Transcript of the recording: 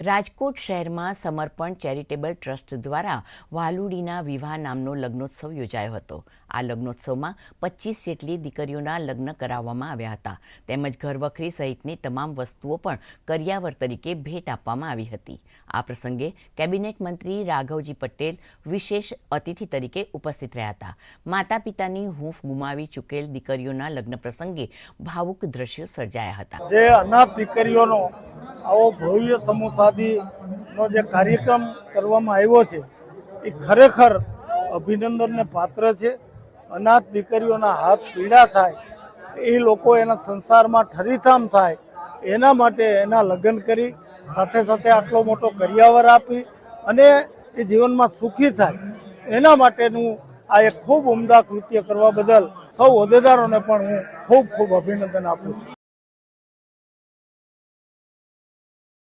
રાજકોટ શહેરમાં સમર્પણ charitable trust દ્વારા વાલુડીના વિવાહ નામનો લગ્નોત્સવ યોજાયો હતો. આ લગ્નોત્સવમાં પચીસ જેટલી દીકરીઓના લગ્ન કરાવવામાં આવ્યા હતા. તેમજ ઘરવખરી સહિતની તમામ વસ્તુઓ પણ કરિયાવર તરીકે ભેટ આપવામાં આવી હતી. આ પ્રસંગે કેબિનેટ મંત્રી રાઘવજી પટેલ વિશેષ અતિથિ તરીકે ઉપસ્થિત રહ્યા હતા. માતા પિતાની હૂંફ ગુમાવી ચૂકેલ દીકરીઓના લગ્ન પ્રસંગે ભાવુક દ્રશ્યો સર્જાયા હતા. જે અનાથ દીકરીઓનો આવો ભવ્ય સમૂહ સાદીનો જે કાર્યક્રમ કરવામાં આવ્યો છે, એ ખરેખર અભિનંદનને પાત્ર છે. અનાથ દીકરીઓના હાથ પીડા થાય, એ લોકો એના સંસારમાં ઠરીથામ થાય, એના માટે એના લગ્ન કરી, સાથે સાથે આટલો મોટો કરિયાવર આપી અને એ જીવનમાં સુખી થાય. એના માટેનું આ એક ખૂબ ઉમદા કૃત્ય કરવા બદલ સૌ હોદ્દેદારોને પણ હું ખૂબ ખૂબ અભિનંદન આપું છું.